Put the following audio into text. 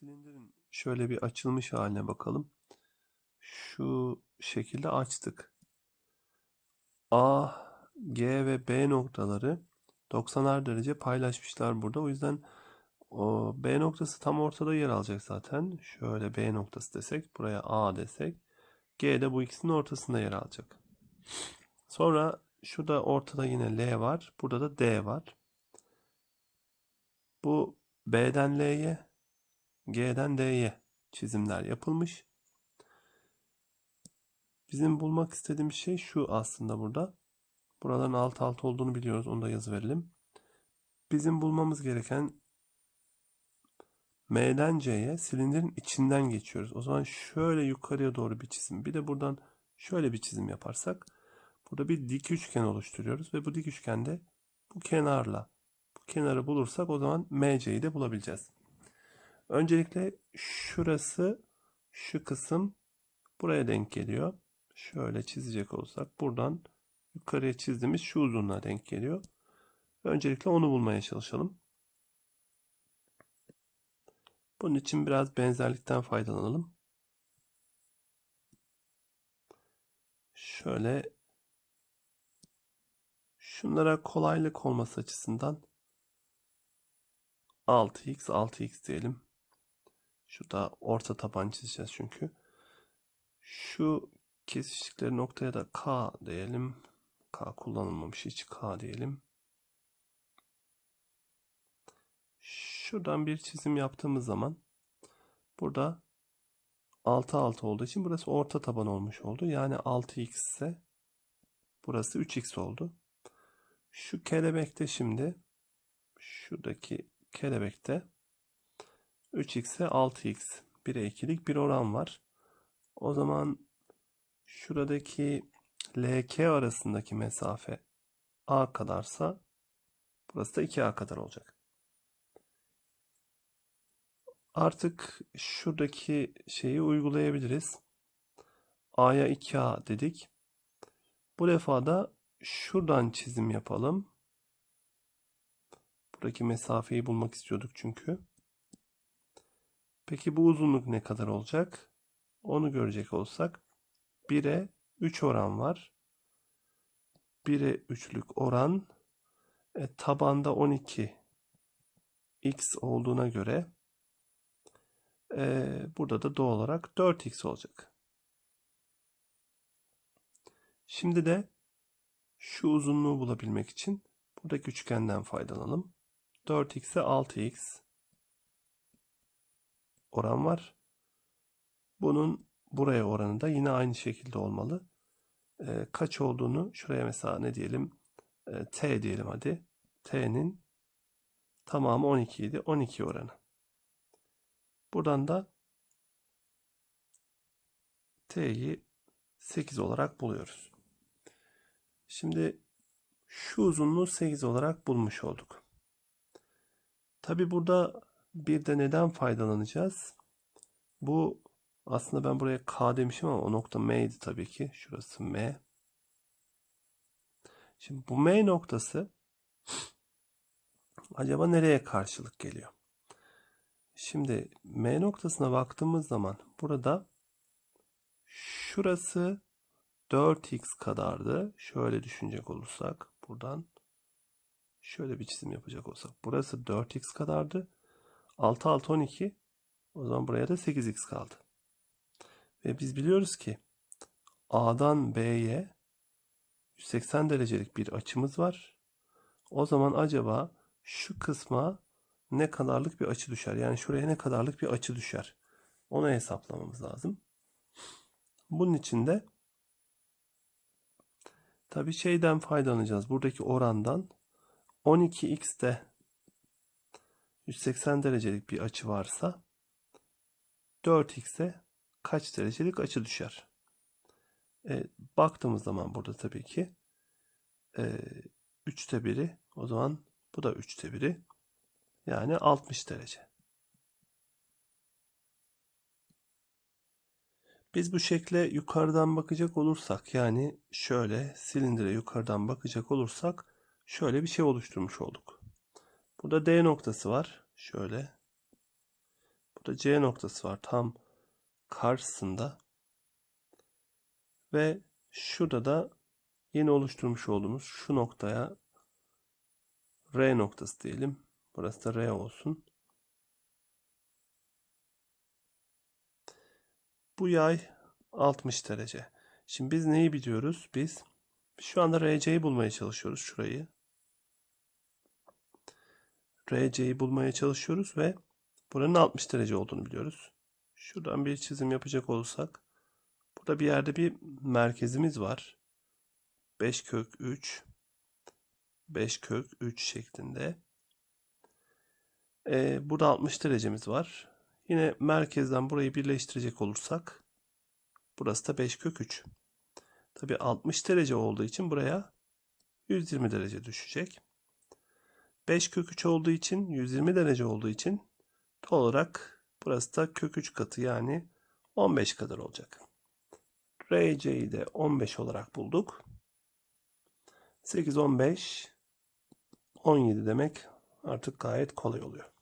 Silindirin şöyle bir açılmış haline bakalım. Şu şekilde açtık. A, G ve B noktaları 90'ar derece paylaşmışlar burada. O yüzden o B noktası tam ortada yer alacak zaten. Şöyle B noktası desek, buraya A desek, G de bu ikisinin ortasında yer alacak. Sonra şurada ortada yine L var. Burada da D var. Bu B'den L'ye, G'den D'ye çizimler yapılmış. Bizim bulmak istediğimiz şey şu aslında burada. Buraların alt alt olduğunu biliyoruz. Onu da yazı verelim. Bizim bulmamız gereken M'den C'ye silindirin içinden geçiyoruz. O zaman şöyle yukarıya doğru bir çizim. Bir de buradan şöyle bir çizim yaparsak burada bir dik üçgen oluşturuyoruz ve bu dik üçgende bu kenarla bu kenarı bulursak o zaman MC'yi de bulabileceğiz. Öncelikle şurası şu kısım buraya denk geliyor. Şöyle çizecek olsak buradan yukarıya çizdiğimiz şu uzunluğa denk geliyor. Öncelikle onu bulmaya çalışalım. Bunun için biraz benzerlikten faydalanalım. Şöyle şunlara kolaylık olması açısından 6x 6x diyelim. Şurada orta taban çizeceğiz çünkü. Şu kesiştikleri noktaya da K diyelim. K kullanılmamış hiç K diyelim. Şuradan bir çizim yaptığımız zaman burada 6 6 olduğu için burası orta taban olmuş oldu. Yani 6x ise burası 3x oldu. Şu kelebekte şimdi şuradaki kelebekte 3x'e 6x 1'e 2'lik bir oran var. O zaman şuradaki LK arasındaki mesafe A kadarsa burası da 2A kadar olacak. Artık şuradaki şeyi uygulayabiliriz. A'ya 2A dedik. Bu defa da şuradan çizim yapalım. Buradaki mesafeyi bulmak istiyorduk çünkü. Peki bu uzunluk ne kadar olacak? Onu görecek olsak 1'e 3 oran var. 1'e 3'lük oran e, tabanda 12 x olduğuna göre e, burada da doğal olarak 4x olacak. Şimdi de şu uzunluğu bulabilmek için buradaki üçgenden faydalanalım. 4x'e 6x oran var. Bunun buraya oranı da yine aynı şekilde olmalı. E, kaç olduğunu şuraya mesela ne diyelim? E, t diyelim hadi. t'nin tamamı 12 idi. 12 oranı. Buradan da t'yi 8 olarak buluyoruz. Şimdi şu uzunluğu 8 olarak bulmuş olduk. Tabi burada bir de neden faydalanacağız? Bu aslında ben buraya K demişim ama o nokta M'ydi tabii ki. Şurası M. Şimdi bu M noktası acaba nereye karşılık geliyor? Şimdi M noktasına baktığımız zaman burada şurası 4x kadardı. Şöyle düşünecek olursak buradan şöyle bir çizim yapacak olsak. Burası 4x kadardı. 6 6 12. O zaman buraya da 8x kaldı. Ve biz biliyoruz ki A'dan B'ye 180 derecelik bir açımız var. O zaman acaba şu kısma ne kadarlık bir açı düşer? Yani şuraya ne kadarlık bir açı düşer? Onu hesaplamamız lazım. Bunun için de tabi şeyden faydalanacağız. Buradaki orandan 12x'te 180 derecelik bir açı varsa 4x'e kaç derecelik açı düşer? E, baktığımız zaman burada tabii ki e, 3'te 1'i o zaman bu da 3'te 1'i yani 60 derece. Biz bu şekle yukarıdan bakacak olursak yani şöyle silindire yukarıdan bakacak olursak şöyle bir şey oluşturmuş olduk. Burada D noktası var. Şöyle. Burada C noktası var tam karşısında. Ve şurada da yeni oluşturmuş olduğumuz şu noktaya R noktası diyelim. Burası da R olsun. Bu yay 60 derece. Şimdi biz neyi biliyoruz? Biz şu anda RC'yi bulmaya çalışıyoruz şurayı. RC'yi bulmaya çalışıyoruz ve buranın 60 derece olduğunu biliyoruz. Şuradan bir çizim yapacak olursak burada bir yerde bir merkezimiz var. 5 kök 3 5 kök 3 şeklinde. Ee, burada 60 derecemiz var. Yine merkezden burayı birleştirecek olursak burası da 5 kök 3. Tabi 60 derece olduğu için buraya 120 derece düşecek. 5 kök 3 olduğu için 120 derece olduğu için doğal olarak burası da kök 3 katı yani 15 kadar olacak. RC'yi de 15 olarak bulduk. 8, 15, 17 demek artık gayet kolay oluyor.